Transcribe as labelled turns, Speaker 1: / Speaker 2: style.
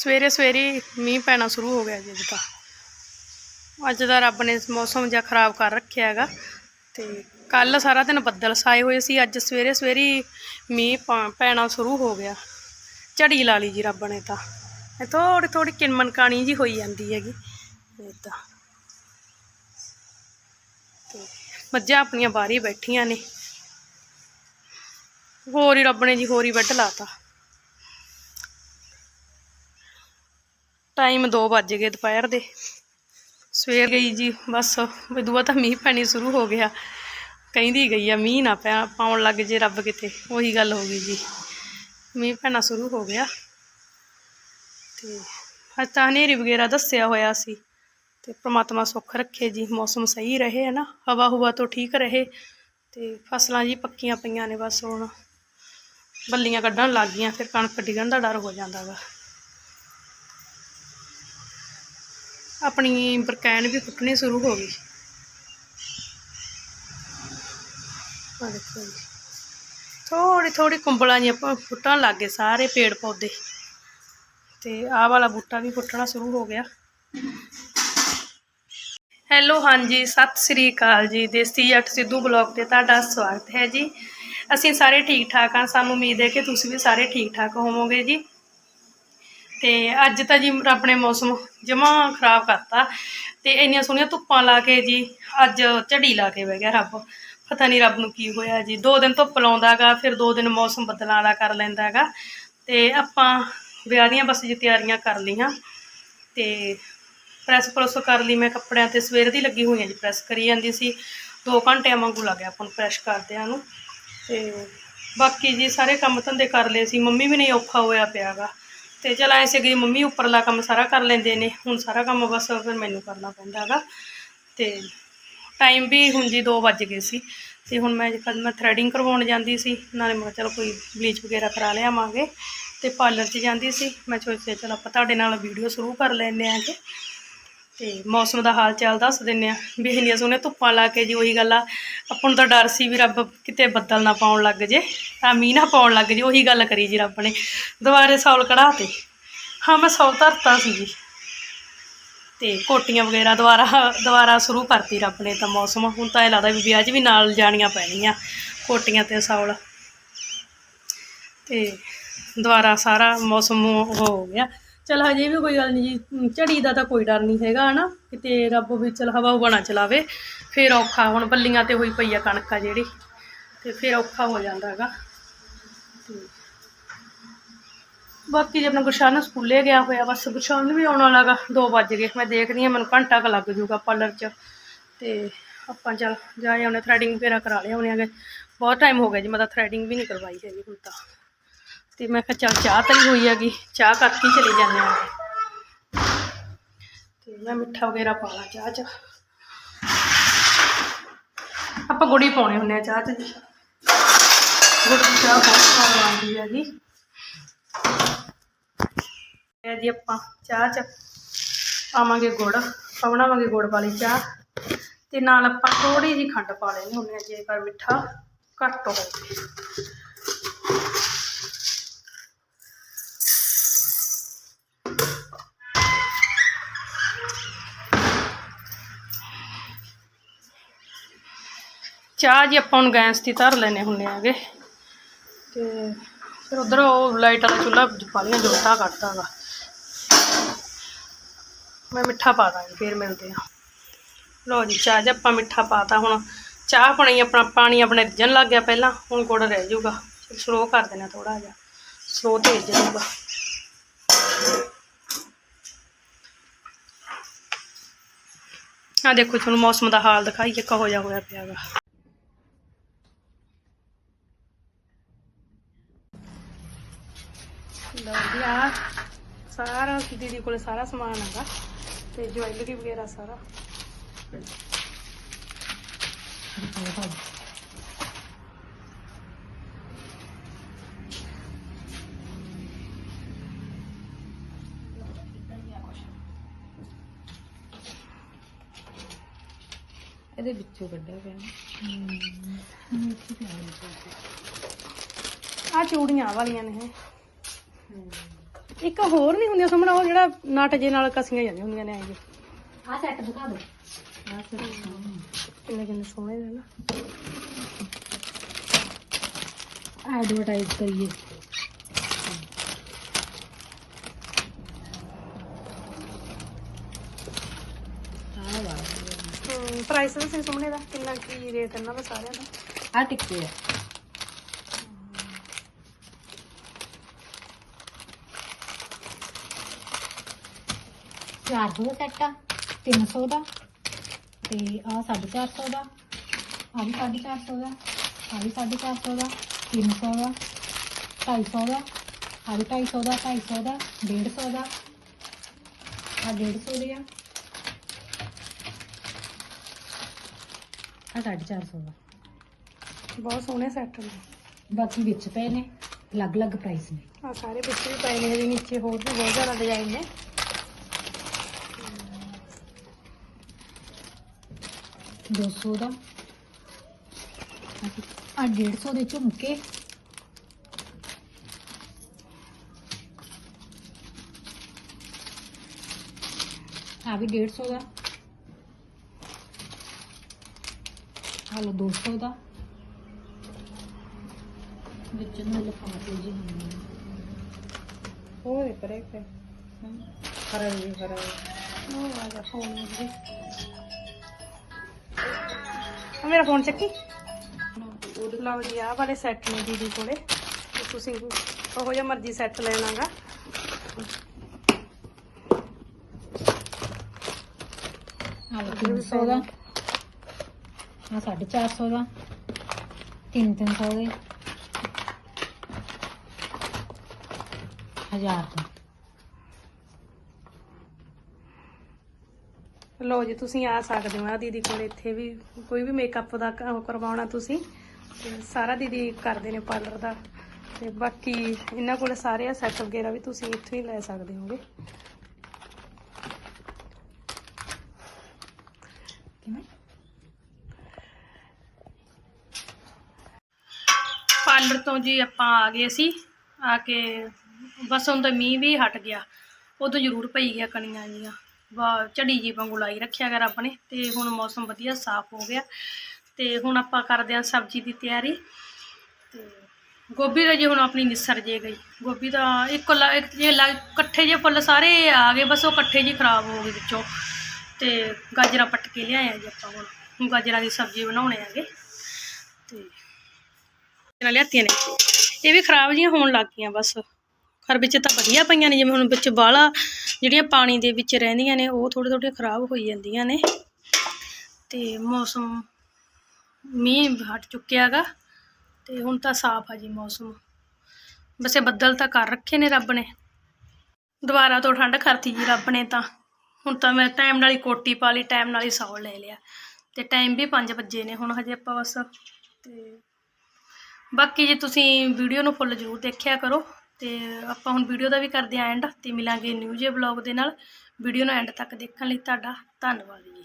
Speaker 1: ਸਵੇਰੇ ਸਵੇਰੇ ਮੀਂਹ ਪੈਣਾ ਸ਼ੁਰੂ ਹੋ ਗਿਆ ਜੀ ਅੱਜ ਤਾਂ। ਅੱਜ ਦਾ ਰੱਬ ਨੇ ਮੌਸਮ ਜਿਹਾ ਖਰਾਬ ਕਰ ਰੱਖਿਆ ਹੈਗਾ ਤੇ ਕੱਲ ਸਾਰਾ ਦਿਨ ਬੱਦਲ ਛਾਏ ਹੋਏ ਸੀ, ਅੱਜ ਸਵੇਰੇ ਸਵੇਰੇ ਮੀਂਹ ਪਾ- ਪੈਣਾ ਸ਼ੁਰੂ ਹੋ ਗਿਆ। ਝੜੀ ਲਾ ਲਈ ਜੀ ਰੱਬ ਨੇ ਤਾਂ। ਇਹ ਥੋੜੀ ਥੋੜੀ ਕਿਨਮਨ ਕਾਣੀ ਜੀ ਹੋਈ ਜਾਂਦੀ ਹੈਗੀ ਇਦਾਂ ਤੇ ਮੱਝਾਂ ਆਪਣੀਆਂ ਬਾਹਰ ਹੀ ਬੈਠੀਆਂ ਨੇ। ਹੋਰ ਹੀ ਰੱਬ ਨੇ ਜੀ ਹੋਰ ਹੀ ਵੱਢ ਲਾਤਾ। ਟਾਈਮ 2 ਵੱਜ ਗਏ ਦੁਪਹਿਰ ਦੇ। ਸਵੇਰ ਗਈ ਜੀ, ਬਸ ਵਿਦੂਆ ਤਾਂ ਮੀਂਹ ਪੈਣੀ ਸ਼ੁਰੂ ਹੋ ਗਿਆ। ਕਹਿੰਦੀ ਗਈ ਆ, ਮੀਂਹ ਨਾ ਪੈ, ਪਾਉਣ ਲੱਗ ਜੇ ਰੱਬ ਕਿਤੇ। ਉਹੀ ਗੱਲ ਹੋ ਗਈ ਜੀ। ਮੀਂਹ ਪੈਣਾ ਸ਼ੁਰੂ ਹੋ ਗਿਆ। ਤੇ ਅੱਜ ਤਾਂ ਹਨੇਰੀ ਵਗੈਰਾ ਦੱਸਿਆ ਹੋਇਆ ਸੀ। ਤੇ ਪ੍ਰਮਾਤਮਾ ਸੁੱਖ ਰੱਖੇ ਜੀ, ਮੌਸਮ ਸਹੀ ਰਹੇ ਹੈ ਨਾ? ਹਵਾ ਹੁਵਾ ਤੋਂ ਠੀਕ ਰਹੇ। ਤੇ ਫਸਲਾਂ ਜੀ ਪੱਕੀਆਂ ਪਈਆਂ ਨੇ ਬਸ ਹੁਣ। ਬੱਲੀਆਂ ਕੱਢਣ ਲੱਗ ਗਈਆਂ, ਫਿਰ ਕਣਕ ਡਿੱਗਣ ਦਾ ਡਰ ਹੋ ਜਾਂਦਾ ਗਾ ਆਪਣੀ ਬਰਕੈਨ ਵੀ ਫੁੱਟਣੀ ਸ਼ੁਰੂ ਹੋ ਗਈ। ਆ ਦੇਖੋ ਜੀ। ਥੋੜੀ ਥੋੜੀ ਕੁੰਬਲਾਂ ਜਿਹੀਆਂ ਪ- ਫੁੱਟਣ ਲੱਗ ਗਏ ਸਾਰੇ ਪੇੜ ਪੌਦੇ। ਤੇ ਆਹ ਵਾਲਾ ਬੂਟਾ ਵੀ ਫੁੱਟਣਾ ਸ਼ੁਰੂ ਹੋ ਗਿਆ। ਹੈਲੋ, ਹਾਂਜੀ, ਸਤਿ ਸ੍ਰੀ ਅਕਾਲ ਜੀ। ਦੇਸੀ ਜੱਟ ਸਿੱਧੂ ਬਲੌਗ ਤੇ ਤੁਹਾਡਾ ਸਵਾਗਤ ਹੈ ਜੀ। ਅਸੀਂ ਸਾਰੇ ਠੀਕ ਠਾਕ ਹਾਂ। ਸਾਨੂੰ ਉਮੀਦ ਹੈ ਕਿ ਤੁਸੀਂ ਵੀ ਸਾਰੇ ਠੀਕ ਠਾਕ ਹੋਵੋਗੇ ਜੀ। ਤੇ ਅੱਜ ਤਾਂ ਜੀ ਰੱਬ ਨੇ ਮੌਸਮ ਜਮਾ ਖਰਾਬ ਕਰਤਾ ਤੇ ਇੰਨੀਆਂ ਸੋਹਣੀਆਂ ਧੁੱਪਾਂ ਲਾ ਕੇ ਜੀ ਅੱਜ ਝੜੀ ਲਾ ਕੇ ਬਹਿ ਗਿਆ ਰੱਬ। ਪਤਾ ਨਹੀਂ ਰੱਬ ਨੂੰ ਕੀ ਹੋਇਆ ਜੀ। ਦੋ ਦਿਨ ਧੁੱਪ ਲਾਉਂਦਾਗਾ, ਫਿਰ ਦੋ ਦਿਨ ਮੌਸਮ ਬਦਲਾਂ ਵਾਲਾ ਕਰ ਲੈਂਦਾ ਹੈਗਾ ਤੇ ਆਪਾਂ ਵਿਆਹ ਦੀਆਂ ਬਸ ਜੀ ਤਿਆਰੀਆਂ ਕਰ ਲਈਆਂ। ਤੇ ਪ੍ਰੈਸ ਪ੍ਰੈਸ ਕਰ ਲਈ। ਮੈਂ ਕੱਪੜਿਆਂ ਤੇ ਸਵੇਰ ਦੀ ਲੱਗੀ ਹੋਈ ਹਾਂ ਜੀ। ਪ੍ਰੈਸ ਕਰੀ ਜਾਂਦੀ ਸੀ। 2 ਘੰਟਿਆਂ ਵਾਂਗੂ ਲੱਗਿਆ ਆਪਾਂ ਨੂੰ ਪ੍ਰੈਸ ਕਰਦਿਆਂ ਨੂੰ। ਤੇ ਬਾਕੀ ਜੀ ਸਾਰੇ ਕੰਮ ਧੰਦੇ ਕਰ ਲਏ ਸੀ। ਮੰਮੀ ਵੀ ਨਹੀਂ ਔਖਾ ਹੋਇਆ ਪਿਆਗਾ। ਤੇ ਚਲ ਐ ਸੀਗੀ, ਮੰਮੀ ਉੱਪਰਲਾ ਕੰਮ ਸਾਰਾ ਕਰ ਲੈਂਦੇ ਨੇ, ਹੁਣ ਸਾਰਾ ਕੰਮ ਬਸ ਫਿਰ ਮੈਨੂੰ ਕਰਨਾ ਪੈਂਦਾ ਹੈਗਾ। ਤੇ ਟਾਈਮ ਵੀ ਹੁਣ ਜੀ 2 ਵੱਜ ਗਏ ਸੀ, ਤੇ ਹੁਣ ਮੈਂ ਕਦ ਮੈਂ ਥਰੈਡਿੰਗ ਕਰਵਾਉਣ ਜਾਂਦੀ ਸੀ, ਨਾਲੇ ਮੈਂ ਕਿਹਾ ਕੋਈ ਬਲੀਚ ਵਗੈਰਾ ਕਰਾ ਲਿਆਵਾਂਗੇ। ਤੇ ਪਾਰਲਰ 'ਚ ਜਾਂਦੀ ਸੀ, ਮੈਂ ਸੋਚਿਆ ਚਲ ਆਪਾਂ ਤੁਹਾਡੇ ਨਾਲ ਵੀਡੀਓ ਸ਼ੁਰੂ ਕਰ ਲੈਂਦੇ ਆਂਗੇ ਤੇ ਮੌਸਮ ਦਾ ਹਾਲ ਚਾਲ ਦੱਸ ਦਿੰਨੇ ਆ ਵੀ ਇੰਨੀਆਂ ਸੋਹਣੀਆਂ ਧੁੱਪਾਂ ਲਾ ਕੇ ਜੀ ਉਹੀ ਗੱਲ ਆ, ਆਪਾਂ ਨੂੰ ਤਾਂ ਡਰ ਸੀ ਵੀ ਰੱਬ ਕਿਤੇ ਬੱਦਲ ਨਾ ਪਾਉਣ ਲੱਗ ਜੇ, ਤਾਂ ਮੀਂਹ ਨਾ ਪਾਉਣ ਲੱਗ ਜੇ, ਉਹੀ ਗੱਲ ਕਰੀ ਜੀ ਰੱਬ ਨੇ। ਦੁਬਾਰੇ ਸੌਲ ਕਢਾ ਤੇ। ਹਾਂ, ਮੈਂ ਸੌਲ ਧਰਤਾ ਸੀ ਜੀ। ਤੇ ਕੋਟੀਆਂ ਵਗੈਰਾ ਦੁਬਾਰਾ ਦੁਬਾਰਾ ਸ਼ੁਰੂ ਕਰਤੀ ਰੱਬ ਨੇ ਤਾਂ ਮੌਸਮ। ਹੁਣ ਤਾਂ ਇਹ ਲੱਗਦਾ ਵੀ ਵਿਆਹ 'ਚ ਵੀ ਨਾਲ ਜਾਣੀਆਂ ਪੈਣੀਆਂ, ਕੋਟੀਆਂ ਤੇ ਸੌਲ। ਤੇ ਦੁਬਾਰਾ ਸਾਰਾ ਮੌਸਮ ਉਹ ਹੋ ਗਿਆ। ਚਲ ਹਜੇ ਵੀ ਕੋਈ ਗੱਲ ਨਹੀਂ ਜੀ ਝੜੀ ਦਾ ਤਾਂ ਕੋਈ ਡਰ ਨਹੀਂ ਹੈਗਾ, ਹਨਾ? ਕਿਤੇ ਰੱਬ ਵੀ ਚਲ ਹਵਾ ਹੁਵਾ ਚਲਾਵੇ, ਫੇਰ ਔਖਾ, ਹੁਣ ਬੱਲੀਆਂ ਤੇ ਹੋਈ ਪਈ ਆ ਕਣਕ ਆ ਜਿਹੜੀ, ਤੇ ਫੇਰ ਔਖਾ ਹੋ ਜਾਂਦਾ ਹੈਗਾ। ਤੇ ਬਾਕੀ ਜੇ ਆਪਣਾ ਗੁਰਸ਼ਨ ਸਕੂਲੇ ਗਿਆ ਹੋਇਆ, ਬਸ ਗੁਰਸ਼ਾਨ ਵੀ ਆਉਣ ਵਾਲਾ ਗਾ 2 ਵੱਜ ਗਏ। ਮੈਂ ਦੇਖਦੀ ਹਾਂ, ਮੈਨੂੰ ਘੰਟਾ ਕੁ ਲੱਗ ਜੂਗਾ ਪਾਰਲਰ 'ਚ। ਤੇ ਆਪਾਂ ਚੱਲ ਜਾ ਆਉਣੇ ਥਰੈਡਿੰਗ ਵਗੈਰਾ ਕਰਾ ਲਿਆ ਆਉਣੇ ਆਗੇ ਬਹੁਤ ਟਾਈਮ ਹੋ ਗਿਆ ਜੀ, ਮੈਂ ਤਾਂ ਥਰੈਡਿੰਗ ਵੀ ਨਹੀਂ ਕਰਵਾਈ ਹੈਗੀ ਹੁਣ ਤਾਂ। ਤੇ ਮੈਂ ਕਿਹਾ ਚੱਲ ਚਾਹ ਤਰੀ ਹੋਈ ਹੈਗੀ, ਚਾਹ ਕਰਕੇ ਹੀ ਚਲੇ ਜਾਂਦੇ ਆ ਤੇ ਮੈਂ ਮਿੱਠਾ ਵਗੈਰਾ ਪਾ ਲਾਂ ਚਾਹ 'ਚ। ਆਪਾਂ ਗੁੜੀ ਪਾਉਣੇ ਹੁੰਦੇ ਆ ਚਾਹ 'ਚ ਜੀ। ਗੁੜ ਚਾਹ ਬਹੁਤ ਸਵਾਦ ਹੈ ਹੈਗੀ। ਇਹ ਜੀ ਆਪਾਂ ਚਾਹ 'ਚ ਪਾਵਾਂਗੇ ਗੁੜ ਆਪਾਂ ਬਣਾਵਾਂਗੇ ਗੁੜ ਵਾਲੀ ਚਾਹ। ਤੇ ਨਾਲ ਆਪਾਂ ਥੋੜੀ ਜਿਹੀ ਖੰਡ ਪਾ ਲੈਣੀ ਹੁੰਦੀ ਆ ਜੇਕਰ ਮਿੱਠਾ ਘੱਟ ਹੋਵੇ। ਚਾਹ ਜੀ ਆਪਾਂ ਹੁਣ ਗੈਸ ਤੇ ਧਰ ਲੈਨੇ ਹੁੰਦੇ ਆਗੇ ਤੇ ਫਿਰ ਉਧਰ ਉਹ ਲਾਈਟ ਵਾਲਾ ਚੁੱਲ੍ਹਾ ਪਾਲੀਆਂ ਜੋਟਾ ਕੱਢਦਾ ਗਾ। ਮੈਂ ਮਿੱਠਾ ਪਾ ਦਾਂਗੀ, ਫਿਰ ਮਿਲਦੇ ਆ। ਲਓ ਜੀ, ਚਾਹ ਜੇ ਆਪਾਂ ਮਿੱਠਾ ਪਾਤਾ ਹੁਣ। ਚਾਹ ਪਾਣੀ ਆਪਣਾ, ਪਾਣੀ ਆਪਣੇ ਰਿੱਝਣ ਲੱਗ ਗਿਆ ਪਹਿਲਾਂ, ਹੁਣ ਗੁੜ ਰਹਿ ਜਾਊਗਾ। ਸਲੋ ਕਰ ਦੇਣਾ ਥੋੜਾ ਜਿਹਾ ਸਲੋ ਤੇਜ਼ ਜਾਊਗਾ। ਆ ਦੇਖੋ ਤੁਹਾਨੂੰ ਮੌਸਮ ਦਾ ਹਾਲ ਦਿਖਾਈਏ, ਕਹੋ ਜਿਹਾ ਹੋਇਆ ਪਿਆ ਗਾ ਲਓ ਜੀ ਆ ਸਾਰਾ ਦੀਦੀ ਕੋਲੇ ਸਾਰਾ ਸਮਾਨ ਹੈਗਾ ਤੇ ਜੁਐਲਰੀ ਵਗੈਰਾ ਸਾਰਾ।
Speaker 2: ਇਹਦੇ ਵਿੱਚੋਂ ਕੱਢਿਆ ਪਿਆ।
Speaker 1: ਆ ਚੂੜੀਆਂ ਵਾਲੀਆਂ ਨੇ ਇਹ। ਇੱਕ ਹੋਰ ਨਹੀਂ ਹੁੰਦੀਆਂ ਸੁਮਣਾ ਉਹ ਜਿਹੜਾ ਨਟ ਜੇ ਨਾਲ ਕਸੀਆਂ ਜਾਂਦੀਆਂ ਹੁੰਦੀਆਂ ਨੇ ਇਹ
Speaker 2: ਆ ਸੈੱਟ ਦਿਖਾ ਦੋ ਆ
Speaker 1: ਕਿੰਨੇ ਕਿੰਨੇ ਸੋਹਣੇ ਨੇ ਨਾ।
Speaker 2: ਐਡਵਰਟਾਈਜ਼ ਕਰੀਏ।
Speaker 1: ਪ੍ਰਾਈਸ ਦੱਸੋ ਸੁਮਣੇ ਦਾ ਕਿੰਨਾ ਕੀ ਰੇਟ ਇਹਨਾਂ ਦਾ ਸਾਰਿਆਂ ਦਾ।
Speaker 2: ਆ ਟਿੱਕੇ ਆ। ਚਾਰ ਸੌ ਦਾ ਸੈੱਟ ਆ 300 ਦਾ ਤੇ ਆ 450 ਦਾ ਆ ਵੀ 450 ਦਾ ਆ ਵੀ 450 ਦਾ 300 ਦਾ 250 ਦਾ ਆ ਵੀ 250 ਦਾ 250 ਦਾ 150 ਦਾ ਆ 150 ਦੇ ਆ। ਆ 450 ਦਾ।
Speaker 1: ਬਹੁਤ ਸੋਹਣੇ ਸੈੱਟ ਨੇ।
Speaker 2: ਬਾਕੀ ਵਿੱਚ ਪਏ ਨੇ ਅਲੱਗ-ਅਲੱਗ ਪ੍ਰਾਈਸ ਨੇ।
Speaker 1: ਆ ਸਾਰੇ ਵਿੱਚ ਵੀ ਪਏ ਨੇ ਇਹਦੇ ਨੀਚੇ ਹੋਰ ਵੀ ਬਹੁਤ ਜ਼ਿਆਦਾ ਡਿਜ਼ਾਈਨ ਨੇ।
Speaker 2: ਦੋ ਸੌ ਦਾ। ਆ 150 ਦੇ ਝੁਮਕੇ ਆ ਵੀ 150 ਦਾ। ਆ ਲੋ 200 ਦਾ। ਵਿੱਚ ਨੂੰ ਲਿਖਾਤੇ ਜੀ ਹੁੰਦੇ
Speaker 1: ਦੇ ਪਰੇ ਪਰੇ
Speaker 2: ਖਰਾ ਜੀ ਖਰਾ
Speaker 1: ਉਹ ਆ ਜਾ ਫੋਨ ਜੀ। ਮੇਰਾ ਫੋਨ ਚੱਕੀ। ਲਓ ਜੀ ਆਹ ਵਾਲੇ ਸੈੱਟ ਨੇ ਦੀਦੀ ਕੋਲੇ। ਤੇ ਤੁਸੀਂ ਉਹੋ ਜਿਹਾ ਮਰਜ਼ੀ ਸੈੱਟ ਲੈਣਾਗਾ
Speaker 2: ਆ ਲੋ 300 ਦਾ। ਆ 450 ਦਾ। 3 300 ਦੇ। ਹਜ਼ਾਰ ਦਾ।
Speaker 1: ਲੋ ਜੀ, ਤੁਸੀਂ ਆ ਸਕਦੇ ਹੋ। ਆ ਦੀਦੀ ਕੋਲ ਇੱਥੇ ਵੀ ਕੋਈ ਵੀ ਮੇਕਅਪ ਦਾ ਕ- ਕਰਵਾਉਣਾ ਤੁਸੀਂ, ਤੇ ਸਾਰਾ ਦੀਦੀ ਕਰਦੇ ਨੇ ਪਾਰਲਰ ਦਾ। ਤੇ ਬਾਕੀ ਇਹਨਾਂ ਕੋਲ ਸਾਰੇ ਆ ਸੈੱਟ ਵਗੈਰਾ ਵੀ ਤੁਸੀਂ ਇੱਥੋਂ ਹੀ ਲੈ ਸਕਦੇ ਹੋਗੇ।
Speaker 2: ਕਿਵੇਂ?
Speaker 1: ਪਾਰਲਰ ਤੋਂ ਜੀ ਆਪਾਂ ਆ ਗਏ ਸੀ, ਆ ਕੇ ਬਸ ਹੁਣ ਤਾਂ ਮੀਂਹ ਵੀ ਹਟ ਗਿਆ। ਉਦੋਂ ਜ਼ਰੂਰ ਪਈ ਗਿਆ ਕਣੀਆਂ ਜੀਆਂ ਝੜੀ ਜੀ ਵਾਂਗੂ ਲਾਈ ਰੱਖਿਆ ਗਾ ਰੱਬ ਨੇ ਤੇ ਹੁਣ ਮੌਸਮ ਵਧੀਆ ਸਾਫ਼ ਹੋ ਗਿਆ ਤੇ ਹੁਣ ਆਪਾਂ ਕਰਦੇ ਹਾਂ ਸਬਜ਼ੀ ਦੀ ਤਿਆਰੀ ਤੇ ਗੋਭੀ ਦਾ ਜੀ ਹੁਣ ਆਪਣੀ ਨਿਸਰ ਜੇ ਗਈ। ਗੋਭੀ ਦਾ ਇੱਕ ਲ- ਇੱਕ ਜੇ ਲ- ਇਕੱਠੇ ਜੇ ਫੁੱਲ ਸਾਰੇ ਆ ਗਏ, ਬਸ ਉਹ ਇਕੱਠੇ ਜੀ ਖਰਾਬ ਹੋ ਗਏ ਵਿੱਚੋਂ ਤੇ ਗਾਜਰਾਂ ਪੱਟ ਕੇ ਲਿਆਏ ਆ ਜੀ ਆਪਾਂ ਹੁਣ। ਹੁਣ ਗਾਜਰਾਂ ਦੀ ਸਬਜ਼ੀ ਬਣਾਉਣੇ ਆਗੇ ਤੇ ਨਾਲ ਲਿਆਤੀਆਂ ਨੇ। ਇਹ ਵੀ ਖਰਾਬ ਜੀਆਂ ਹੋਣ ਲੱਗ ਗਈਆਂ ਬਸ। ਘਰ ਵਿੱਚ ਤਾਂ ਵਧੀਆ ਪਈਆਂ ਨੇ, ਜਿਵੇਂ ਹੁਣ ਵਿੱਚ ਬਾਲਾ ਜਿਹੜੀਆਂ ਪਾਣੀ ਦੇ ਵਿੱਚ ਰਹਿੰਦੀਆਂ ਨੇ, ਉਹ ਥੋੜ੍ਹੇ ਥੋੜ੍ਹੇ ਖਰਾਬ ਹੋਈ ਜਾਂਦੀਆਂ ਨੇ। ਤੇ ਮੌਸਮ, ਮੀਂਹ ਹਟ ਚੁੱਕਿਆ ਗਾ ਤੇ ਹੁਣ ਤਾਂ ਸਾਫ਼ ਆ ਜੀ ਮੌਸਮ। ਵੈਸੇ ਬੱਦਲ ਤਾਂ ਕਰ ਰੱਖੇ ਨੇ ਰੱਬ ਨੇ। ਦੁਬਾਰਾ ਤੋਂ ਠੰਡ ਕਰਤੀ ਜੀ ਰੱਬ ਨੇ ਤਾਂ। ਹੁਣ ਤਾਂ ਮੈਂ ਟਾਈਮ ਨਾਲ ਹੀ ਕੋਟੀ ਪਾ ਲਈ ਟਾਈਮ ਨਾਲ ਹੀ ਸੌਣ ਲੈ ਲਿਆ। ਤੇ ਟਾਈਮ ਵੀ 5 ਵਜੇ ਨੇ ਹੁਣ ਹਜੇ ਆਪਾਂ ਬਸ। ਤੇ ਬਾਕੀ ਜੇ ਤੁਸੀਂ ਵੀਡੀਓ ਨੂੰ ਫੁੱਲ ਜ਼ਰੂਰ ਦੇਖਿਆ ਕਰੋ। ਤੇ ਆਪਾਂ ਹੁਣ ਵੀਡੀਓ ਦਾ ਵੀ ਕਰਦੇ ਆਂ ਐਂਡ ਤੇ ਮਿਲਾਂਗੇ ਨਿਊ ਜੇ ਵਲੌਗ ਦੇ ਨਾਲ। ਵੀਡੀਓ ਨੂੰ ਐਂਡ ਤੱਕ ਦੇਖਣ ਲਈ ਤੁਹਾਡਾ ਧੰਨਵਾਦ ਜੀ।